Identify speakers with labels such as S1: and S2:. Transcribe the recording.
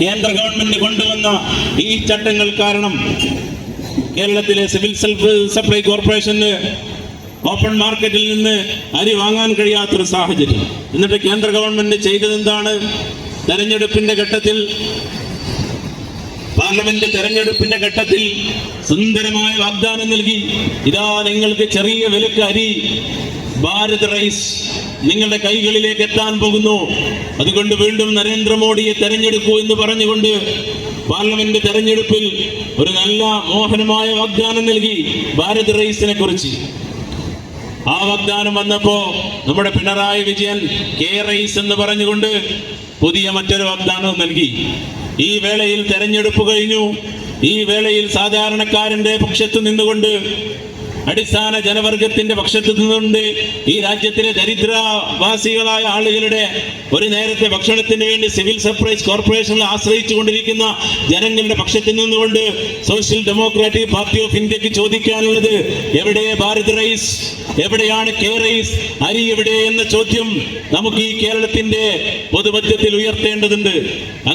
S1: കേന്ദ്ര ഗവൺമെന്റ് കൊണ്ടുവന്ന ഈ ചട്ടങ്ങൾ കാരണം കേരളത്തിലെ സിവിൽ സപ്ലൈ കോർപ്പറേഷന് ഓപ്പൺ മാർക്കറ്റിൽ നിന്ന് അരി വാങ്ങാൻ കഴിയാത്തൊരു സാഹചര്യം. എന്നിട്ട് കേന്ദ്ര ഗവൺമെന്റ് ചെയ്തതെന്താണ്? തെരഞ്ഞെടുപ്പിന്റെ ഘട്ടത്തിൽ പാർലമെന്റ് തെരഞ്ഞെടുപ്പിന്റെ ഘട്ടത്തിൽ സുന്ദരമായ വാഗ്ദാനം നൽകി. ഇതാ നിങ്ങൾക്ക് ചെറിയ വിലക്ക് അരി ഭാരത് റൈസ് നിങ്ങളുടെ കൈകളിലേക്ക് എത്താൻ പോകുന്നു. അതുകൊണ്ട് വീണ്ടും നരേന്ദ്രമോദിയെ തെരഞ്ഞെടുക്കൂ എന്ന് പറഞ്ഞുകൊണ്ട് പാർലമെന്റ് തെരഞ്ഞെടുപ്പിൽ ഒരു നല്ല മോഹനമായ വാഗ്ദാനം നൽകി ഭാരത് റൈസിനെ കുറിച്ച്. ആ വാഗ്ദാനം വന്നപ്പോ നമ്മുടെ പിണറായി വിജയൻ കെ റൈസ് എന്ന് പറഞ്ഞുകൊണ്ട് പുതിയ മറ്റൊരു വാഗ്ദാനവും നൽകി. ഈ വേളയിൽ തെരഞ്ഞെടുപ്പ് കഴിഞ്ഞു. ഈ വേളയിൽ സാധാരണക്കാരന്റെ പക്ഷത്ത് നിന്നുകൊണ്ട് അടിസ്ഥാന ജനവർഗത്തിന്റെ പക്ഷത്ത് നിന്നുകൊണ്ട് ഈ രാജ്യത്തിലെ ദരിദ്രവാസികളായ ആളുകളുടെ ഒരു നേരത്തെ ഭക്ഷണത്തിന് വേണ്ടി സിവിൽ സപ്ലൈസ് കോർപ്പറേഷനിൽ ആശ്രയിച്ചു കൊണ്ടിരിക്കുന്ന ജനങ്ങളുടെ പക്ഷത്ത് നിന്നുകൊണ്ട് സോഷ്യൽ ഡെമോക്രാറ്റിക് പാർട്ടി ഓഫ് ഇന്ത്യയ്ക്ക് ചോദിക്കാനുള്ളത് എവിടെ ഭാരത് റൈസ്? എവിടെയാണ് കെ റൈസ്? അരി എവിടെ? എന്ന ചോദ്യം നമുക്ക് ഈ കേരളത്തിന്റെ പൊതുമധ്യത്തിൽ ഉയർത്തേണ്ടതുണ്ട്.